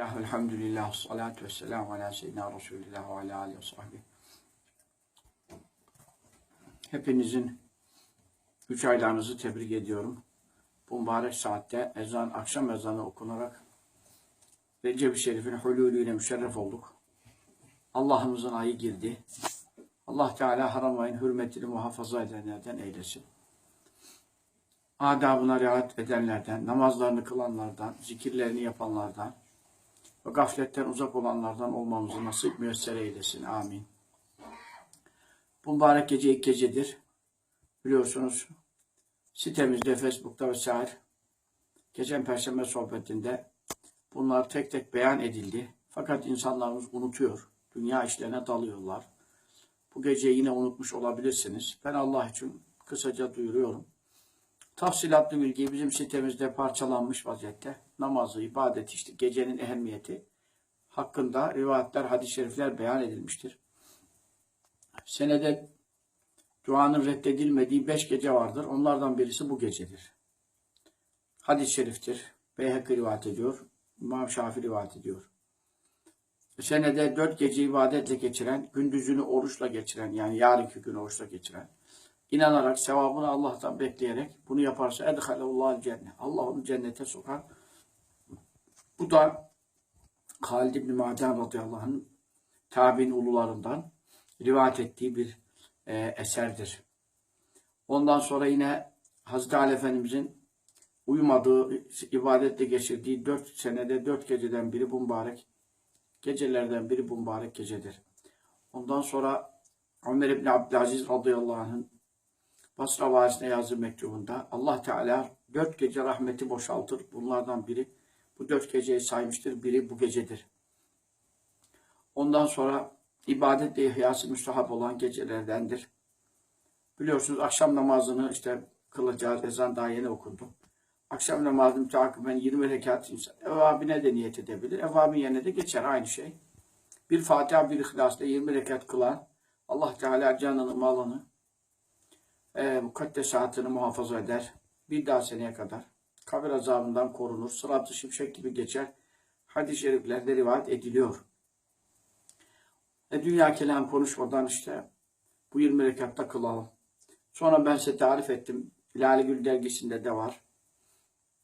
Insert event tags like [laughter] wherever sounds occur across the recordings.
Bismillah, elhamdülillah, salatu vesselamu ala seyyidina Resulillah ve ala alihi ve sahbihi. Hepinizin üç aylarınızı tebrik ediyorum. Bu mübarek saatte ezan, akşam ezanı okunarak Recep-i Şerif'in hululüyle müşerref olduk. Allah'ımızın ayı girdi. Allah Teala haram ayın hürmetini muhafaza edenlerden eylesin. Adabına riayet edenlerden, namazlarını kılanlardan, zikirlerini yapanlardan, ve gafletten uzak olanlardan olmamızı nasip müyesser eylesin. Amin. Bu mübarek gece ilk gecedir. Biliyorsunuz sitemizde, Facebook'ta vesaire geçen Perşembe sohbetinde bunlar tek tek beyan edildi. Fakat insanlarımız unutuyor. Dünya işlerine dalıyorlar. Bu geceyi yine unutmuş olabilirsiniz. Ben Allah için kısaca duyuruyorum. Tafsilatlı bilgi bizim sitemizde parçalanmış vaziyette. Namazı, ibadet işte gecenin ehemmiyeti hakkında rivayetler, hadis-i şerifler beyan edilmiştir. Senede duanın reddedilmediği beş gece vardır. Onlardan birisi bu gecedir. Hadis-i şeriftir. Beyhekki rivayet ediyor. İmam Şafii rivayet ediyor. Senede dört gece ibadetle geçiren, gündüzünü oruçla geçiren, yani yarınki gün oruçla geçiren, inanarak, sevabını Allah'tan bekleyerek bunu yaparsa edhaleullah cennet. Allah onu cennete sokar. Bu da Halid İbni Maden radıyallahu anh'ın tabi'in ulularından rivayet ettiği bir e, eserdir. Ondan sonra yine Hazreti Ali Efendimizin uyumadığı, ibadetle geçirdiği dört senede dört geceden biri bu mübarek gecelerden biri bu mübarek gecedir. Ondan sonra Ömer İbni Abdülaziz radıyallahu anh'ın Basra varisine yazdığı mektubunda Allah Teala dört gece rahmeti boşaltır. Bunlardan biri bu dört geceyi saymıştır. Biri bu gecedir. Ondan sonra ibadetle ihyası müstahap olan gecelerdendir. Biliyorsunuz akşam namazını işte kılacağız. Ezan daha yeni okundu. Akşam namazını takiben 20 rekat insan evabine de niyet edebilir. Evabin yerine de geçer aynı şey. Bir Fatiha bir İhlas'ta 20 rekat kılan Allah Teala canını malını e, mukaddesatını muhafaza eder. Bir daha seneye kadar kabir azabından korunur. Sırat-ı şimşek gibi geçer. Hadis-i şeriflerde rivayet ediliyor. E, dünya kelam konuşmadan işte bu 20 rekatta kılalım. Sonra ben size tarif ettim. Lale Gül dergisinde de var.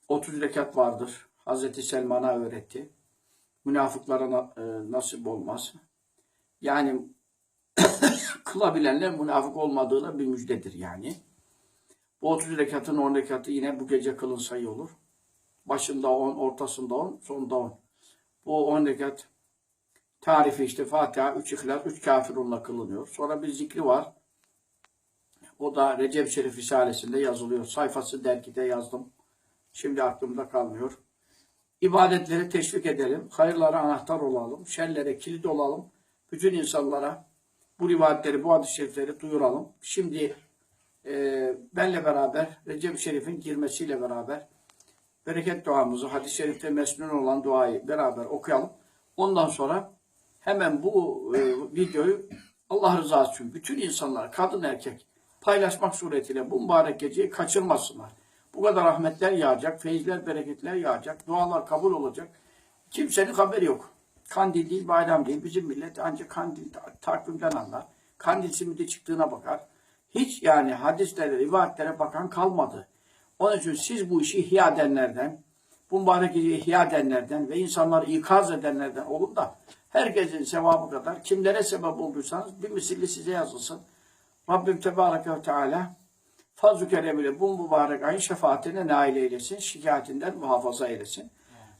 30 rekat vardır. Hazreti Selman'a öğretti. Münafıklara e, nasip olmaz. Yani [coughs] kılabilenler münafık olmadığına bir müjdedir yani. Bu 30 rekatın 10 rekatı yine bu gece kılın sayı olur. Başında 10, ortasında 10, sonunda 10. Bu 10 rekat tarifi işte Fatiha, 3 İhlas, 3 Kafirun'la kılınıyor. Sonra bir zikri var. O da Recep Şerif Risalesi'nde yazılıyor. Sayfası dergide yazdım. Şimdi aklımda kalmıyor. İbadetleri teşvik edelim. Hayırlara anahtar olalım. Şerlere kilit olalım. Bütün insanlara bu rivayetleri, bu hadis-i şerifleri duyuralım. Şimdi e, benle beraber Recep-i Şerif'in girmesiyle beraber bereket duamızı, hadis-i şerifte mesnun olan duayı beraber okuyalım. Ondan sonra hemen bu e, videoyu Allah rızası için bütün insanlar, kadın erkek paylaşmak suretiyle bu mübarek geceyi kaçırmasınlar. Bu kadar rahmetler yağacak, feyizler, bereketler yağacak, dualar kabul olacak. Kimsenin haberi yok. Kandil değil, bayram değil. Bizim millet ancak kandil takvimden anlar. Kandil simidi çıktığına bakar. Hiç yani hadislere, rivayetlere bakan kalmadı. Onun için siz bu işi ihya edenlerden, bu mübarek geceyi ihya edenlerden ve insanları ikaz edenlerden olun da herkesin sevabı kadar kimlere sebep olduysanız bir misilli size yazılsın. Rabbim Tebareke ve Teala fazl-ı keremiyle bu mübarek ayın şefaatine nail eylesin, şikayetinden muhafaza eylesin.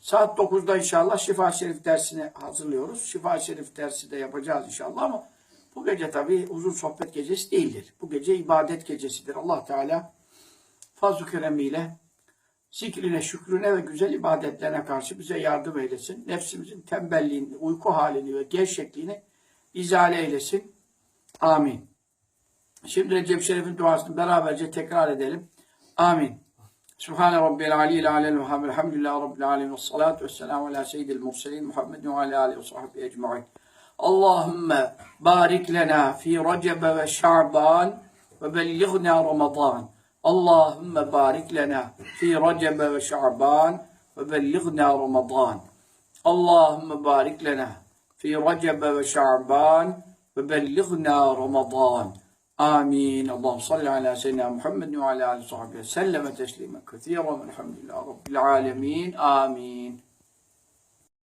Saat 9'da inşallah Şifa Şerif dersini hazırlıyoruz. Şifa Şerif dersi de yapacağız inşallah ama bu gece tabii uzun sohbet gecesi değildir. Bu gece ibadet gecesidir. Allah Teala fazl-ı keremiyle zikrine, şükrüne ve güzel ibadetlerine karşı bize yardım eylesin. Nefsimizin tembelliğini, uyku halini ve gevşekliğini izale eylesin. Amin. Şimdi Recep Şerif'in duasını beraberce tekrar edelim. Amin. سبحان ربي العلي العلي الوهاب الحمد لله رب العالمين والصلاة والسلام على سيد المرسلين محمد وعلى آله وصحبه أجمعين. اللهم بارك لنا في رجب وشعبان وبلغنا رمضان. اللهم بارك لنا في رجب وشعبان وبلغنا رمضان. اللهم بارك لنا في رجب وشعبان وبلغنا رمضان. Barik lena fi Recebe ve Şaban ve bellighna Ramazan. Amin. Allahum salli ala seyyidina Muhammed ve ala